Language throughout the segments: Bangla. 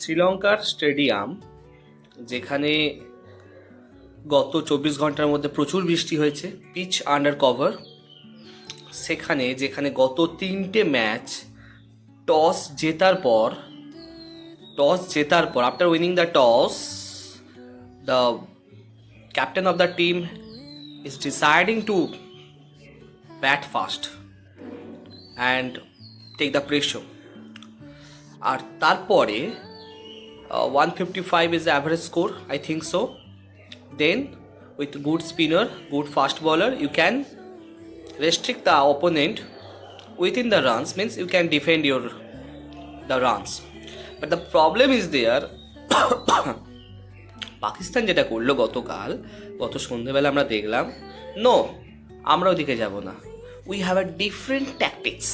শ্রীলঙ্কার স্টেডিয়াম, যেখানে গত চব্বিশ ঘণ্টার মধ্যে প্রচুর বৃষ্টি হয়েছে, পিচ আন্ডার কভার। সেখানে, যেখানে গত তিনটে ম্যাচ টস জেতার পর, টস জেতার পর after winning the toss the captain of the team is deciding to bat first and take the pressure আর তারপরে one fifty five is average score I think so then with good spinner good fast bowler you can restrict the opponent within the runs, means you can defend your, the runs. But the problem is there Pakistan যেটা করল গতকাল, গত সন্ধ্যেবেলা আমরা দেখলাম নো আমরা ওদিকে যাব না। We have a different tactics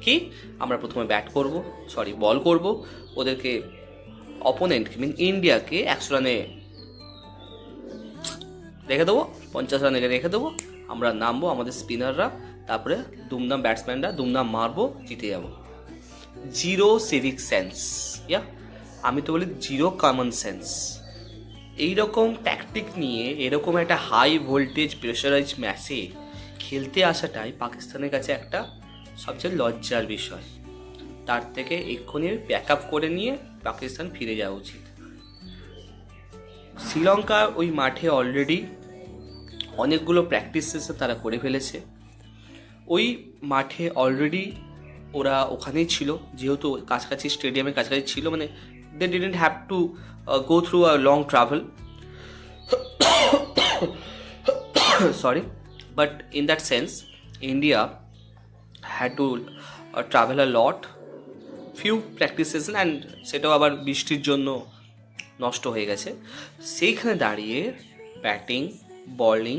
কি? আমরা প্রথমে ব্যাট করব সরি বল করব, ওদেরকে অপোনেন্ট মিন ইন্ডিয়াকে একশো রানে রেখে দেবো, পঞ্চাশ রানে রেখে দেবো। আমরা নামবো আমাদের স্পিনাররা তারপরে দুমদাম ব্যাটসম্যানরা দুমদাম মারবো, জিতে যাব। জিরো সিভিক সেন্স ইয়া আমি তো বলি জিরো কমন সেন্স এইরকম ট্যাকটিক নিয়ে, এরকম একটা হাই ভোল্টেজ প্রেশারাইজ ম্যাচে খেলতে আসাটাই পাকিস্তানের কাছে একটা সবচেয়ে লজ্জার বিষয়। তার থেকে এক্ষুনি ব্যাক আপ করে নিয়ে পাকিস্তান ফিরে যাওয়া উচিত। শ্রীলঙ্কা ওই মাঠে অলরেডি অনেকগুলো প্র্যাকটিসেস তারা করে ফেলেছে। ওই মাঠে অলরেডি ওরা ওখানেই ছিল, যেহেতু কাছাকাছি স্টেডিয়ামের কাছাকাছি ছিল মানে they didn't have to go through a long travel sorry but in that sense India had to travel a lot few practices and সেটাও আবার বৃষ্টির জন্য নষ্ট হয়ে গেছে। সেইখানে দাঁড়িয়ে ব্যাটিং বলিং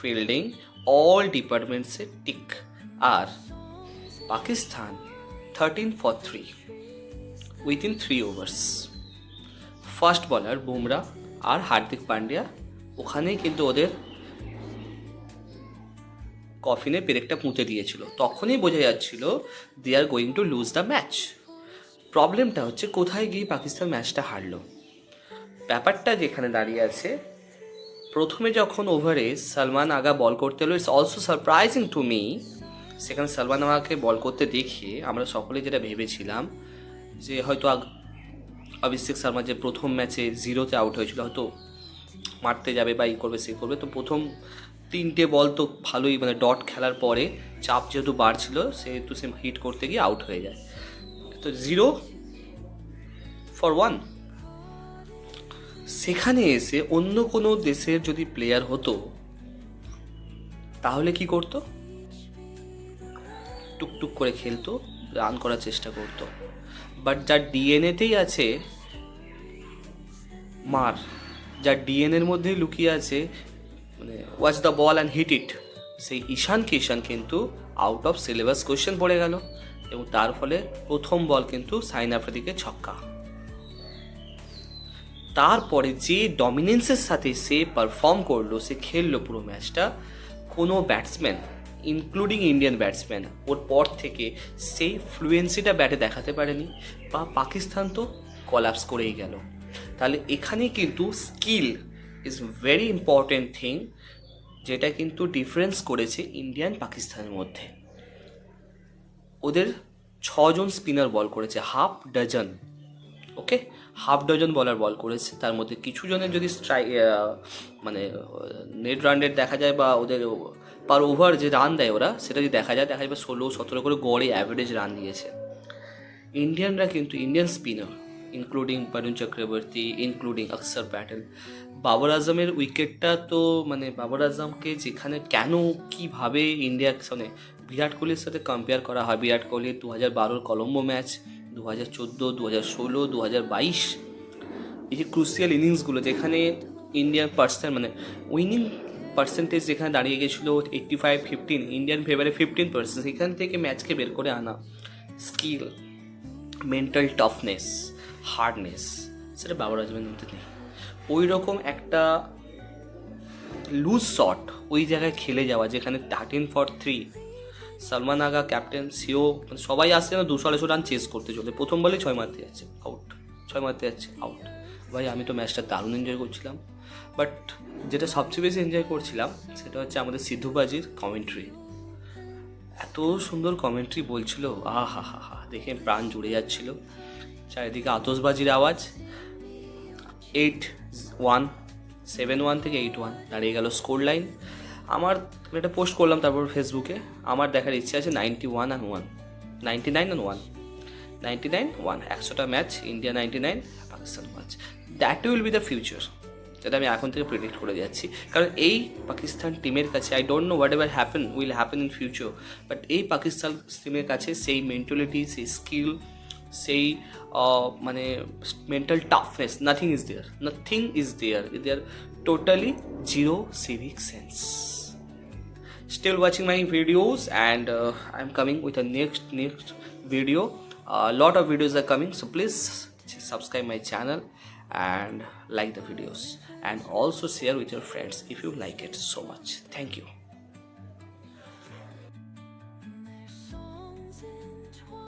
ফিল্ডিং অল ডিপার্টমেন্টসে টিক আর Pakistan thirteen for three within three overs first bowler Bumrah আর হার্দিক পান্ডিয়া ওখানেই কিন্তু ওদের কফিনে পেরেকটা পুঁতে দিয়েছিল। তখনই বোঝা যাচ্ছিল they are going to lose the match প্রবলেমটা হচ্ছে কোথায় গিয়ে পাকিস্তান ম্যাচটা হারলো। ব্যাপারটা যেখানে দাঁড়িয়ে আছে, প্রথমে যখন ওভারে সালমান আগা বল করতে এলো it's also surprising to me সেখানে সালমান আগাকে বল করতে দেখে আমরা সকলে যেটা ভেবেছিলাম যে হয়তো অভিষেক শর্মা যে প্রথম ম্যাচে জিরোতে আউট হয়েছিল, হয়তো মারতে যাবে বা ই করবে, সে করবে। তো প্রথম তিনটে বল তো ভালোই মানে ডট খেলার পরে চাপ যেহেতু বাড়ছিল, সেহেতু সে হিট করতে গিয়ে আউট হয়ে যায়। তো জিরো ফর ওয়ান সেখানে এসে অন্য কোনো দেশের যদি প্লেয়ার হতো, তাহলে কি করতো? টুকটুক করে খেলতো রান করার চেষ্টা করতো। বাট যার ডিএনএতেই আছে, মার। যার ডিএনএর মধ্যেই লুকিয়ে আছে মানে watch the ball and hit it সেই ঈশান কিষান কিন্তু আউট অফ সিলেবাস কোয়েশ্চেন পড়ে গেল। এবং তার ফলে প্রথম বল কিন্তু সাইন আফ্রিদিকে ছক্কা। তারপরে যে ডমিনেন্সের সাথে সে পারফর্ম করল, সে খেললো পুরো ম্যাচটা কোনো ব্যাটসম্যান ইনক্লুডিং ইন্ডিয়ান ব্যাটসম্যান ওর পর থেকে সেই ফ্লুয়েন্সিটা ব্যাটে দেখাতে পারেনি বা পাকিস্তান তো কলাপস করেই গেল। তাহলে এখানে কিন্তু skill is very important thing যেটা কিন্তু ডিফারেন্স করেছে ইন্ডিয়ান পাকিস্তানের মধ্যে। ওদের ছজন স্পিনার বল করেছে, half dozen, okay? Half dozen bowler bowl করেছে, তার মধ্যে কিছু জনের যদি স্ট্রাই মানে নেট রান রেট দেখা যায় বা ওদের পার ওভার যে রান দেয় ওরা, সেটা যদি দেখা যায়, দেখা যাবে ষোলো, সতেরো করে গড়ে অ্যাভারেজ রান দিয়েছে। ইন্ডিয়ানরা কিন্তু Indian spinner including Varun Chakravarthy including Axar Patel. Babar আজমের উইকেটটা তো মানে বাবর আজমকে যেখানে কেন, কীভাবে ইন্ডিয়া মানে বিরাট কোহলির সাথে কম্পেয়ার করা হয়। বিরাট কোহলি দু হাজার বারোর কলম্বো ম্যাচ দু হাজার চোদ্দ দু হাজার ষোলো দু হাজার বাইশ। এই যে ক্রুসিয়াল ইনিংসগুলো যেখানে ইন্ডিয়ান পার্সেন্ট মানে উইনিং পার্সেন্টেজ যেখানে দাঁড়িয়ে গেছিল এইট্টি ফাইভ ফিফটিন ইন্ডিয়ান ফেভারে ফিফটিন পার্সেন্ট সেখান থেকে ম্যাচকে বের করে আনা। স্কিল মেন্টাল টাফনেস হার্ডনেস সেটা বাবর আজমের মধ্যে নেই। ওই রকম একটা লুজ শট ওই জায়গায় খেলে যাওয়া, যেখানে thirteen for three Salman Agha captain CO মানে সবাই আসছে না, দুশো আড়াইশো রান চেস করতে চলে প্রথম বলে ছয় মারতে যাচ্ছে আউট ছয় মারতে যাচ্ছে আউট ভাই, আমি তো ম্যাচটা দারুণ এনজয় করছিলাম। বাট যেটা সবচেয়ে বেশি এনজয় করছিলাম, সেটা হচ্ছে আমাদের সিদ্ধুবাজির কমেন্ট্রি এত সুন্দর কমেন্ট্রি বলছিল আহা হা হা হা দেখে প্রাণ জুড়ে যাচ্ছিল। চারিদিকে আতসবাজির আওয়াজ। এইট ওয়ান সেভেন ওয়ান থেকে এইট ওয়ান দাঁড়িয়ে গেল স্কোর লাইন আমার আমি একটা পোস্ট করলাম তারপর ফেসবুকে আমার দেখার ইচ্ছে আছে ninety one and one ninety nine and one ninety nine one একশোটা match India ninety nine Pakistan match that will be the future যেটা আমি এখন থেকে প্রেডিক্ট করে যাচ্ছি। কারণ এই পাকিস্তান টিমের কাছে I don't know what ever happen will happen in future but এই পাকিস্তান টিমের কাছে, সেই মেন্টালিটি সেই স্কিল সেই মানে mental toughness nothing is there nothing is there there totally zero civic sense still watching my videos and uh, i'm coming with a next next video. A lot of videos are coming so please subscribe my channel and like the videos. And also share with your friends if you like it so much. Thank you